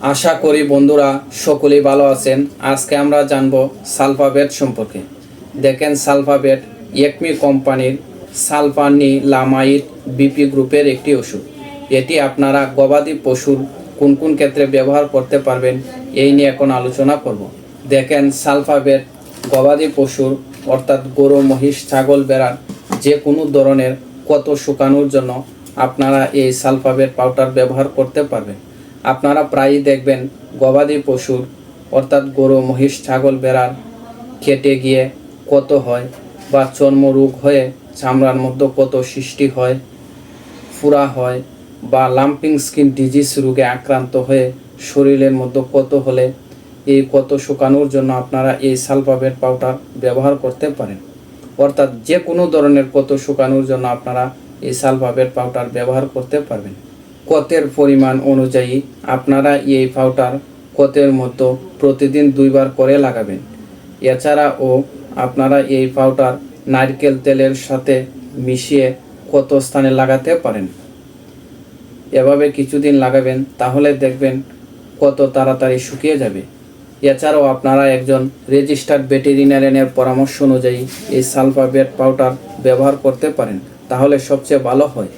আশা করি বন্ধুরা সকলেই ভালো আছেন। আজকে আমরা জানব সালফাবেট সম্পর্কে। দেখেন সালফাবেট একমি কোম্পানির সালফানি লামাইট বিপি গ্রুপের একটি ওষুধ। এটি আপনারা গবাদি পশুর কোন কোন ক্ষেত্রে ব্যবহার করতে পারবেন এই নিয়ে এখন আলোচনা করব। দেখেন সালফাবেট গবাদি পশুর অর্থাৎ গরু, মহিষ, ছাগল, বেড়ার যে কোনো ধরনের কত শুকানোর জন্য আপনারা এই সালফাবেট পাউডার ব্যবহার করতে পারবেন। আপনারা প্রায়ই দেখবেন গবাদি পশুর, অর্থাৎ গরু, মহিষ, ছাগল বেড়ার কেটে গিয়ে কত হয় বা চর্মরোগ হয়ে চামড়ার মধ্যে কত সৃষ্টি হয়, ফুরা হয় বা লাম্পিং স্কিন ডিজিজ রোগে আক্রান্ত হয়ে শরীরের মধ্যে কত হলে এই কত শুকানোর জন্য আপনারা এই সালফাবেট পাউডার ব্যবহার করতে পারেন। অর্থাৎ যে কোনো ধরনের কত শুকানোর জন্য আপনারা এই সালফাবেট পাউডার ব্যবহার করতে পারবেন। কতের পরিমাণ অনুযায়ী আপনারা এই পাউডার কতের মতো প্রতিদিন দুইবার করে লাগাবেন। এছাড়াও আপনারা এই পাউডার নারকেল তেলের সাথে মিশিয়ে কত স্থানে লাগাতে পারেন। এভাবে কিছুদিন লাগাবেন, তাহলে দেখবেন কত তাড়াতাড়ি শুকিয়ে যাবে। এছাড়াও আপনারা একজন রেজিস্টার্ড ভেটেরিনারিয়ানের পরামর্শ অনুযায়ী এই সালফাবেট পাউডার ব্যবহার করতে পারেন, তাহলে সবচেয়ে ভালো হয়।